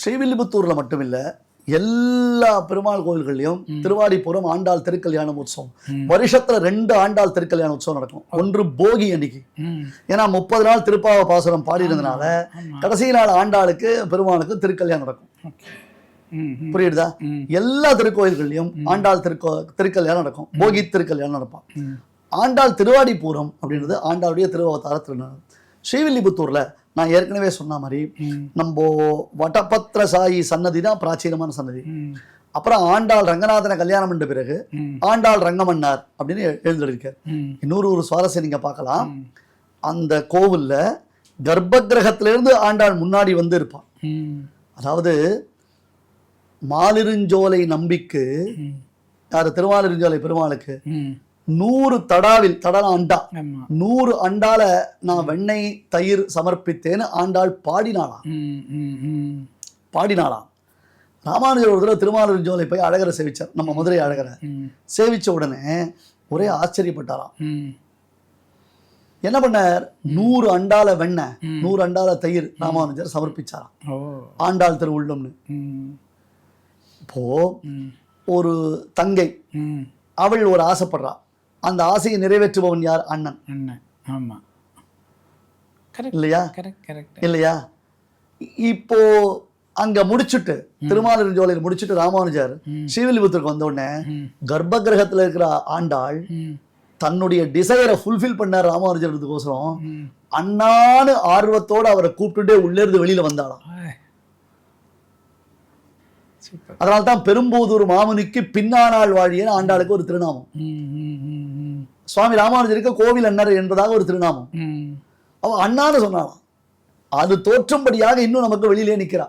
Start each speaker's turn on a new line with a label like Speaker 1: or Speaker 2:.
Speaker 1: ஸ்ரீவில்லிபுத்தூர்ல மட்டும் இல்ல எல்லா பெருமாள் கோயில்கள்லயும் திருவாடிப்புறம் ஆண்டாள் திருக்கல்யாணம் உற்சவம். வருஷத்துல ரெண்டு ஆண்டாள் திருக்கல்யாண உற்சவம் நடக்கும். ஒன்று போகி அன்னைக்கு. ஏன்னா முப்பது நாள் திருப்பாவ பாசுரம் பாடினதுனால கடைசி நாள் ஆண்டாளுக்கு பெருமாளுக்கு திருக்கல்யாணம் நடக்கும். புரியுதா? எல்லா திருக்கோயில்கள்லயும் ஆண்டாள் திருக்கோ திருக்கல்யாணம் நடக்கும். போகி திருக்கல்யாணம் நடப்பான். ஆண்டாள் திருவாடிப்பூரம் அப்படின்றது ஆண்டாளுடைய திருவவதார திருநாள் ஸ்ரீவில்லிபுத்தூர்ல நான் ஏற்கனவே சொன்ன மாதிரி நம்ம வடபத்திர சாயி சன்னதி தான் பிராச்சீனமான சன்னதி. அப்புறம் ஆண்டாள் ரங்கநாதனை கல்யாணம் பண்ண பிறகு ஆண்டாள் ரங்கமன்னார் அப்படின்னு எழு- எழுந்திருக்கார் இன்னொரு ஒரு சுவாரஸ்யம் நீங்க பார்க்கலாம். அந்த கோவில்ல கர்ப்பகிரகத்திலிருந்து ஆண்டாள் முன்னாடி வந்து இருப்பான். அதாவது மாலிருஞ்சோலை நம்பிக்கு யாரு? திருமாலிருஞ்சோலை பெருமாளுக்கு நூறு தடாவில் தடால அண்டா. நூறு அண்டால நான் வெண்ணெய் தயிர் சமர்ப்பித்தேன்னு ஆண்டாள் பாடினாளாம் பாடினாளாம் ராமானுஜர் ஒரு தடவை திருமாலிருஞ்சோலை போய் அழகரை சேவிச்சார். நம்ம மதுரை அழகரை. சேவிச்ச உடனே ஒரே ஆச்சரியப்பட்டாராம். என்ன பண்ணார்? நூறு அண்டால வெண்ணெய் நூறு அண்டால தயிர் ராமானுஜர் சமர்ப்பிச்சாராம். ஆண்டாள் திருவுள்ளம்னு
Speaker 2: ம்.
Speaker 1: இப்போ ஒரு தங்கை அவள் ஒரு ஆசைப்படுறா. அந்த ஆசையை நிறைவேற்றுபவன் யார்? அண்ணன்.
Speaker 2: அண்ணன். ஆமா. கரெக்ட்
Speaker 1: இல்லையா?
Speaker 2: கரெக்ட் கரெக்ட்
Speaker 1: இல்லையா? இப்போ அங்க முடிச்சுட்டு திருமாலிருஞ்சோலையில் முடிச்சுட்டு ராமானுஜர். ஸ்ரீவில்லிபுத்தூருக்கு வந்த உடனே கர்ப்ப கிரகத்துல இருக்கிற ஆண்டாள் தன்னுடைய டிசைரை ஃபுல்ஃபில் பண்ணார் ராமானுஜர்துக்கோசரம் அண்ணான்னு ஆர்வத்தோட அவரை கூப்பிட்டுட்டே உள்ளே இருந்து வெளியில வந்தாளாம்.
Speaker 2: சூப்பர்.
Speaker 1: அதனால தான் பெரும்போதூர் மாமுனிக்கு பின்னானாள் வாழியன்னு ஆண்டாளுக்கு ஒரு திருநாமம். சுவாமி ராமானுஜருக்கு கோவில் அண்ணர் என்பதாக ஒரு திருநாமம்.
Speaker 2: ம்.
Speaker 1: அவ அண்ணான்னு சொன்னாலாம் அது தோற்றும்படியாக இன்னும் நமக்கு வெளியிலே நிக்கிறா